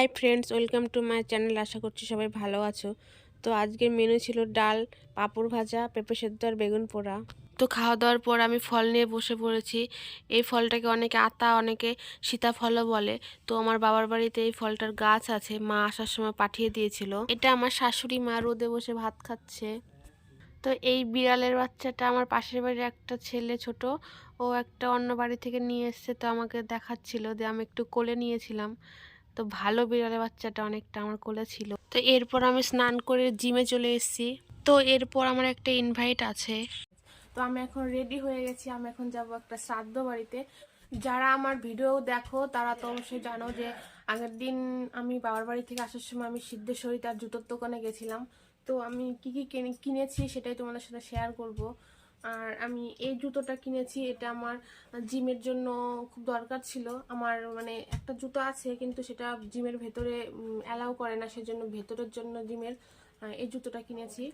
Hi friends welcome to my channel আশা করছি সবাই ভালো আছো। তো আজকের মেনু ছিল ডাল, পাঁপড় ভাজা, পেঁপে সেদ্ধ আর বেগুন পোড়া। তো খাওয়া দাওয়ার পর আমি ফল নিয়ে বসে পড়েছি। এই ফলটাকে অনেকে আতা, অনেকে সীতাফলও বলে। তো আমার বাবার বাড়িতে এই ফলটার গাছ আছে, মা আসার সময় পাঠিয়ে দিয়েছিল। এটা আমার শাশুড়ি মা রোদে বসে ভাত খাচ্ছে। তো এই বিড়ালের বাচ্চাটা আমার পাশের বাড়ির একটা ছেলে ছোট, ও একটা অন্য বাড়ি থেকে নিয়ে এসছে, তো আমাকে দেখাচ্ছিল যে আমি একটু কোলে নিয়েছিলাম। তো ভালো বিড়ালের বাচ্চাটা অনেকটা আমার কোলে ছিল। তো এরপর আমি স্নান করে জিমে চলে এসেছি। তো এরপর আমার একটা ইনভাইট আছে। তো আমি এখন রেডি হয়ে গেছি। আমি এখন যাব একটা শ্রাদ্ধ বাড়িতে। যারা আমার ভিডিও দেখো, তারা তো অবশ্যই জানো যে আগের দিন আমি বাবার বাড়ি থেকে আসার সময় আমি সিদ্ধেশ্বরী তার জুতোর দোকানে গেছিলাম। তো আমি কি কি কিনে- কিনেছি সেটাই তোমাদের সাথে শেয়ার করব। আর আমি এই জুতোটা কিনেছি, এটা আমার জিমের জন্য খুব দরকার ছিল। আমার মানে একটা জুতো আছে, কিন্তু সেটা জিমের ভেতরে অ্যালাউ করে না, সেজন্য ভেতরের জন্য জিমের এই জুতোটা কিনেছি।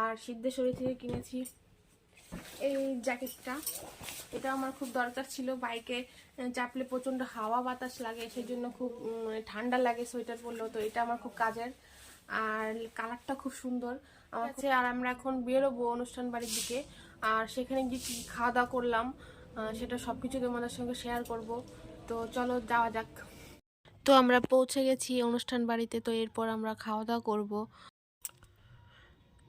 আর সিদ্ধেশ্বরী থেকে কিনেছি এই জ্যাকেটটা। এটা আমার খুব দরকার ছিল, বাইকে চাপলে প্রচণ্ড হাওয়া বাতাস লাগে সেই জন্য খুব ঠান্ডা লাগে সোয়েটার পরলেও, তো এটা আমার খুব কাজের। আর কালারটা খুব সুন্দর। আমার কাছে আর আমরা এখন বেরোবো অনুষ্ঠান বাড়ির দিকে। আর সেখানে গিয়ে কি খাওয়া দাওয়া করলাম সেটা সব কিছু তোমাদের সঙ্গে শেয়ার করব। তো চলো যাওয়া যাক। তো আমরা পৌঁছে গেছি অনুষ্ঠান বাড়িতে তো এরপর আমরা খাওয়া দাওয়া করব।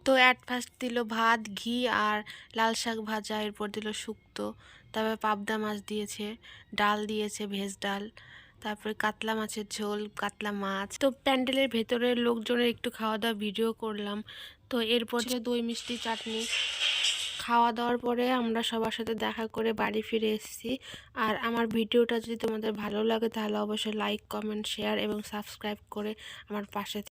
তো অ্যাট ফার্স্ট দিল ভাত ঘি আর লাল শাক ভাজা এরপর দিল শুক্তো। তারপরে পাবদা মাছ দিয়েছে ডাল দিয়েছে ভেজ ডাল। তারপরে কাতলা মাছের ঝোল, কাতলা মাছ। তো প্যান্ডেলের ভেতরের লোকজনের একটু খাওয়া দাওয়া ভিডিও করলাম। তো এরপর ছিল দই মিষ্টি চাটনি। খাওয়া দাওয়ার পরে আমরা সবার সাথে দেখা করে বাড়ি ফিরে এসেছি। আর আমার ভিডিওটা যদি তোমাদের ভালো লাগে তাহলে অবশ্যই লাইক কমেন্ট শেয়ার এবং সাবস্ক্রাইব করে আমার পাশে